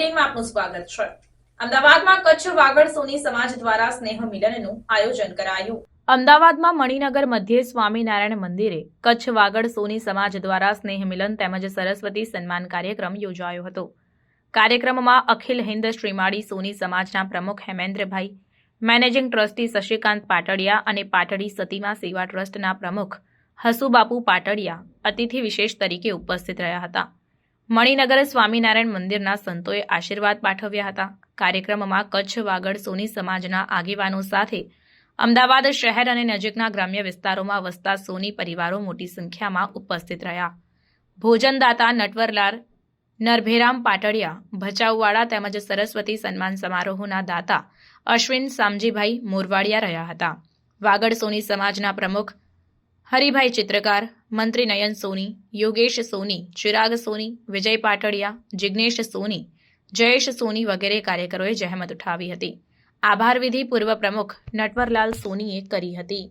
બુલેટિનમાં આપનું સ્વાગત છે. અમદાવાદમાં કચ્છ વાગડ સોની સમાજ દ્વારા સ્નેહ મિલનનું આયોજન કરાયું. અમદાવાદમાં મણિનગર મધ્યે સ્વામિનારાયણ મંદિરે કચ્છ વાગડ સોની સમાજ દ્વારા સ્નેહ મિલન તેમજ સરસ્વતી સન્માન કાર્યક્રમ યોજાયો હતો. કાર્યક્રમમાં અખિલ હિન્દ શ્રીમાળી સોની સમાજના પ્રમુખ હેમેન્દ્રભાઈ, મેનેજિંગ ટ્રસ્ટી શશિકાંત પાટડિયા અને પાટડી સતીમા સેવા ટ્રસ્ટના પ્રમુખ હસુબાપુ પાટડિયા અતિથિ વિશેષ તરીકે ઉપસ્થિત રહ્યા હતા. મણિનગર સ્વામિનારાયણ મંદિરના સંતોએ આશીર્વાદ પાઠવ્યા હતા. કાર્યક્રમમાં કચ્છ વાગડ સોની સમાજના આગેવાનો સાથે અમદાવાદ શહેર અને નજીકના ગ્રામ્ય વિસ્તારોમાં વસતા સોની પરિવારો મોટી સંખ્યામાં ઉપસ્થિત રહ્યા. ભોજનદાતા નટવરલાલ, નરભેરામ પાટડિયા ભચાઉવાડા તેમજ સરસ્વતી સન્માન સમારોહના દાતા અશ્વિન સામજીભાઈ મોરવાડિયા રહ્યા હતા. વાગડ સોની સમાજના પ્રમુખ હરિભાઈ ચિત્રકાર, મંત્રી નયન સોની, યોગેશ સોની, ચિરાગ સોની, વિજય પાટડિયા, જિગ્નેશ સોની, જયેશ સોની વગેરે કાર્યકરોએ જહેમત ઉઠાવી હતી. આભાર વિધિ પૂર્વ પ્રમુખ નટવરલાલ સોનીએ કરી હતી.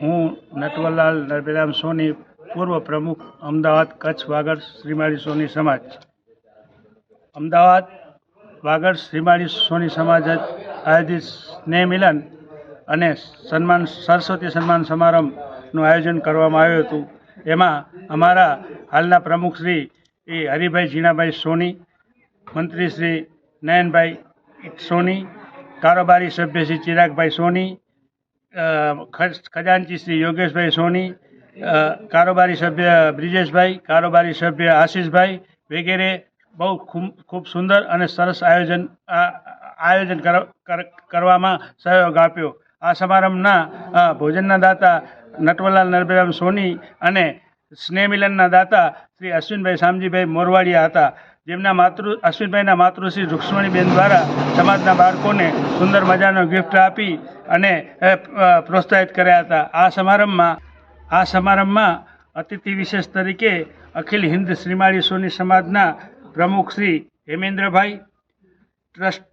હું નટવરલાલ નરબેરામ સોની, પૂર્વ પ્રમુખ, અમદાવાદ કચ્છ વાગડ શ્રીમાળી સોની સમાજ. અમદાવાદ વાગડ શ્રીમાળી સોની સમાજ આયોજિત સ્નેહ મિલન અને સન્માન, સરસ્વતી સન્માન સમારંભનું આયોજન કરવામાં આવ્યું હતું. એમાં અમારા હાલના પ્રમુખ શ્રી એ હરિભાઈ ઝીણાભાઈ સોની, મંત્રી શ્રી નયનભાઈ સોની, કારોબારી સભ્ય શ્રી ચિરાગભાઈ સોની ખજાનચી શ્રી યોગેશભાઈ સોની કારોબારી સભ્ય બ્રિજેશભાઈ, કારોબારી સભ્ય આશીષભાઈ વગેરે બહુ ખૂબ સુંદર અને સરસ આયોજન આયોજન કર- કર- કરવામાં સહયોગ આપ્યો. આ સમારંભના ભોજનના દાતા નટવરલાલ નરભેરામ સોની અને સ્નેહ મિલનના દાતા શ્રી અશ્વિનભાઈ શામજીભાઈ મોરવાડિયા હતા, જેમના માતૃ, અશ્વિનભાઈના માતૃશ્રી રૂક્ષ્મણીબેન દ્વારા સમાજના બાળકોને સુંદર મજાનો ગિફ્ટ આપી અને પ્રોત્સાહિત કર્યા હતા. આ સમારંભમાં આ સમારંભમાં અતિથિ વિશેષ તરીકે અખિલ હિન્દ શ્રીમાળી સોની સમાજના પ્રમુખ શ્રી હેમેન્દ્રભાઈ, ટ્રસ્ટ-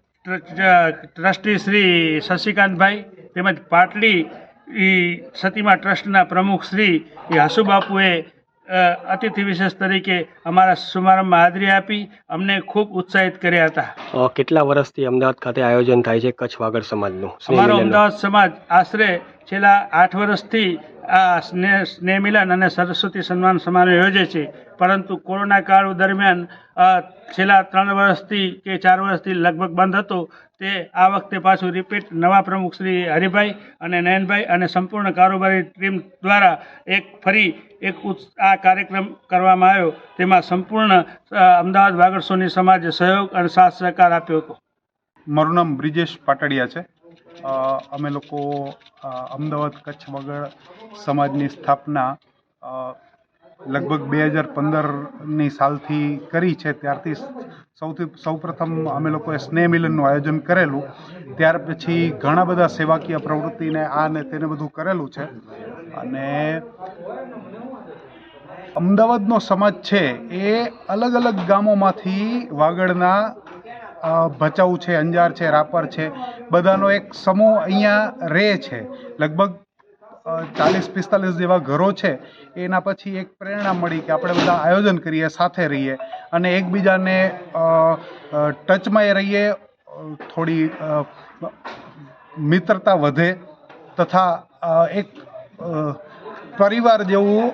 ટ્રસ્ટી શ્રી શશિકાંતભાઈ તેમજ પાટલી ઈ સતીમા ટ્રસ્ટના પ્રમુખ શ્રી એ હસુબાપુએ અતિથિ વિશેષ તરીકે અમારા સમારંભમાં હાજરી આપી અમને ખૂબ ઉત્સાહિત કર્યા હતા. કેટલા વર્ષથી અમદાવાદ ખાતે આયોજન થાય છે કચ્છ વાગડ સમાજનું? અમારો અમદાવાદ સમાજ આશરે છેલ્લા આઠ વર્ષથી આ સ્નેહ સ્નેહ મિલન અને સરસ્વતી સન્માન સમારોહ યોજે છે. પરંતુ કોરોના કાળ દરમિયાન છેલ્લા ત્રણ વર્ષથી કે ચાર વર્ષથી લગભગ બંધ હતો. તે આ વખતે પાછું રિપીટ નવા પ્રમુખ શ્રી હરિભાઈ અને નયનભાઈ અને સંપૂર્ણ કારોબારી ટીમ દ્વારા એક ફરી એક આ કાર્યક્રમ કરવામાં આવ્યો. તેમાં સંપૂર્ણ અમદાવાદ વાગડસોની સમાજે સહયોગ અને સાથ સહકાર આપ્યો હતો. મારું નામ બ્રિજેશ પાટડિયા છે. અમે લોકો અમદાવાદ કચ્છ વગર સમાજની સ્થાપના લગભગ બે હજાર પંદરની સાલથી કરી છે. ત્યારથી સૌથી, સૌપ્રથમ અમે લોકોએ સ્નેહ મિલનનું આયોજન કરેલું. ત્યાર પછી ઘણા બધા સેવાકીય પ્રવૃત્તિને આ ને તેને બધું કરેલું છે. અને અમદાવાદનો સમાજ છે એ અલગ અલગ ગામોમાંથી વાગડના ભચાઉ છે, અંજાર છે, રાપર છે, બધાનો એક સમૂહ અહીંયા રહે છે. લગભગ ચાલીસ, પિસ્તાલીસ જેવા ઘરો છે. એના પછી એક પ્રેરણા મળી કે આપણે બધા આયોજન કરીએ, સાથે રહીએ અને એકબીજાને ટચમાં રહીએ થોડી મિત્રતા વધે તથા એક પરિવાર જેવું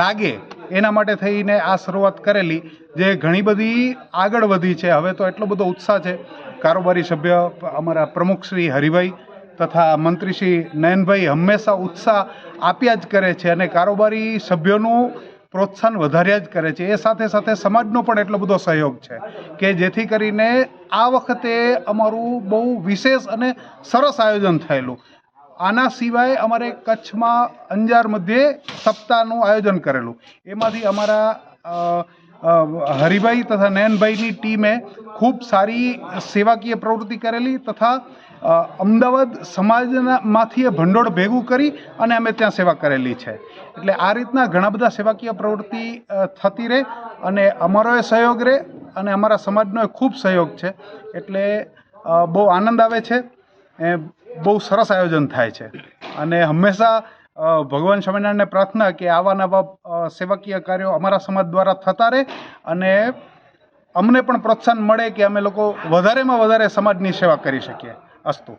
લાગે. એના માટે થઈને આ શરૂઆત કરેલી, જે ઘણી બધી આગળ વધી છે. હવે તો એટલો બધો ઉત્સાહ છે. કારોબારી સભ્ય અમારા પ્રમુખ શ્રી હરિભાઈ તથા મંત્રી શ્રી નયનભાઈ હંમેશા ઉત્સાહ આપ્યા જ કરે છે અને કારોબારી સભ્યોનું પ્રોત્સાહન વધાર્યા જ કરે છે. એ સાથે સાથે સમાજનો પણ એટલો બધો સહયોગ છે કે જેથી કરીને આ વખતે અમારું બહુ વિશેષ અને સરસ આયોજન થયેલું. આના સિવાય અમારે કચ્છમાં અંજાર મધ્યે સપ્તાહનું આયોજન કરેલું. એમાંથી અમારા હરિભાઈ તથા નયનભાઈની ટીમે ખૂબ સારી સેવાકીય પ્રવૃત્તિ કરેલી તથા અમદાવાદ સમાજમાંથી એ ભંડોળ ભેગું કરી અને અમે ત્યાં સેવા કરેલી છે. એટલે આ રીતના ઘણા બધા સેવાકીય પ્રવૃત્તિ થતી રહે અને અમારો એ સહયોગ રહે અને અમારા સમાજનો એ ખૂબ સહયોગ છે. એટલે બહુ આનંદ આવે છે. બહુ સરસ આયોજન થાય છે. અને હંમેશા ભગવાન સ્વામિનારાયણને પ્રાર્થના કે આવા નવા સેવાકીય કાર્યો અમારા સમાજ દ્વારા થતા રહે અને અમને પણ પ્રોત્સાહન મળે કે અમે લોકો વધારેમાં વધારે સમાજની સેવા કરી શકીએ. અસ્તુ.